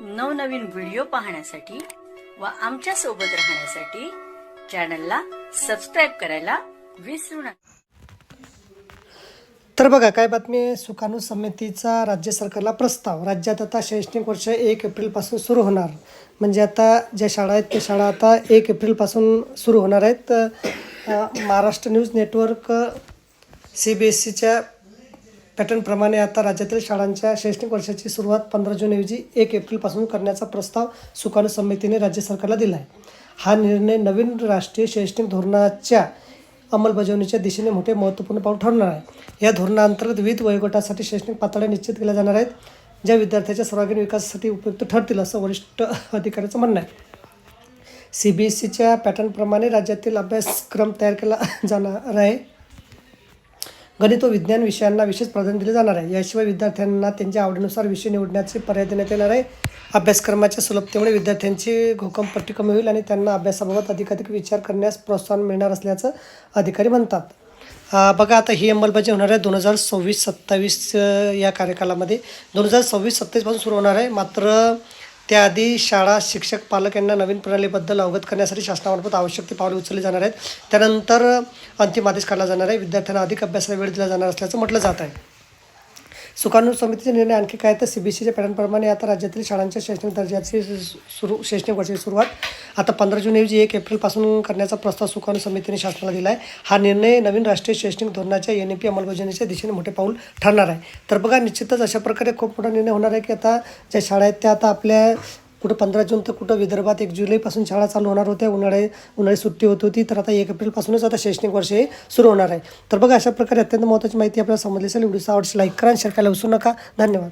नवनवीन व्हिडिओ पाहण्यासाठी व आमच्यासोबत राहण्यासाठी चॅनलला सबस्क्राईब करायला विसरू नका. तर बघा काय बातमी आहे? सुकाणू समितीचा राज्य सरकारला प्रस्ताव. राज्यात आता शैक्षणिक वर्ष एक एप्रिलपासून सुरू होणार. म्हणजे आता ज्या शाळा आहेत त्या शाळा आता एक एप्रिलपासून सुरू होणार आहेत. Maharashtra news network C B S सीच्या पॅटर्नप्रमाणे आता राज्यातील शाळांच्या शैक्षणिक वर्षाची सुरुवात पंधरा जूनऐवजी एक एप्रिलपासून करण्याचा प्रस्ताव सुकाणू समितीने राज्य सरकारला दिला आहे हा निर्णय नवीन राष्ट्रीय शैक्षणिक धोरणाच्या अंमलबजावणीच्या दिशेने मोठे महत्त्वपूर्ण पाऊल ठरणार आहे. या धोरणाअंतर्गत विविध वयोगटासाठी शैक्षणिक पातळ्या निश्चित केल्या जाणार आहेत ज्या विद्यार्थ्याच्या सर्वांगीण विकासासाठी उपयुक्त ठरतील असं वरिष्ठ अधिकाऱ्याचं म्हणणं आहे. सी बी एस सीच्या पॅटर्नप्रमाणे राज्यातील अभ्यासक्रम तयार केला जाणार आहे. गणित व विज्ञान विषयांना विशेष प्राधान्य दिले जाणार आहे. याशिवाय विद्यार्थ्यांना त्यांच्या आवडीनुसार विषय निवडण्याचे पर्याय देण्यात येणार आहे. अभ्यासक्रमाच्या सुलभतेमुळे विद्यार्थ्यांची घोकमपट्टी कमी होईल आणि त्यांना अभ्यासाबाबत अधिकाधिक विचार करण्यास प्रोत्साहन मिळणार असल्याचं अधिकारी म्हणतात. बघा आता ही अंमलबजावणी होणार आहे. दोन हजार सव्वीस सत्तावीस या कार्यकालामध्ये दोन हजार सव्वीस सत्तावीसपासून सुरू होणार आहे. मात्र त्याआधी शाळा शिक्षक पालक यांना नवीन प्रणालीबद्दल अवगत करण्यासाठी शासनामार्फत आवश्यक ते पावले उचलली जाणार आहेत. त्यानंतर अंतिम आदेश काढला जाणार आहे. विद्यार्थ्यांना अधिक अभ्यासाला वेळ दिला जाणार असल्याचं म्हटलं जात आहे. सुकाणू समितीचे निर्णय आणखी काय तर सी बी एस सीच्या पॅटर्नप्रमाणे आता राज्यातील शाळांच्या शैक्षणिक दर्जाची सुरू शैक्षणिक वर्षाची सुरुवात आता पंधरा जून ऐवजी एक एप्रिलपासून करण्याचा प्रस्ताव सुकाणू समितीने शासनाला दिला आहे हा निर्णय नवीन राष्ट्रीय शैक्षणिक धोरणाच्या एन ई पी अंमलबजावणीच्या दिशेने मोठे पाऊल ठरणार आहे. तर बघा निश्चितच अशा प्रकारे खूप मोठा निर्णय होणार आहे की आता ज्या शाळा आहेत त्या आता आपल्या कुठं पंधरा जून तर कुठं विदर्भात एक जुलैपासून शाळा चालू होणार होत्या उन्हाळे उन्हाळी सुट्टी होत होती तर आता एक एप्रिलपासूनच आता शैक्षणिक वर्ष हे सुरू होणार आहे. तर बघा अशा प्रकारे अत्यंत महत्त्वाची माहिती आपल्याला समजली असेल. व्हिडिओचा आवडशी लाईक करा आणि शेअर करायला विसरू नका. धन्यवाद.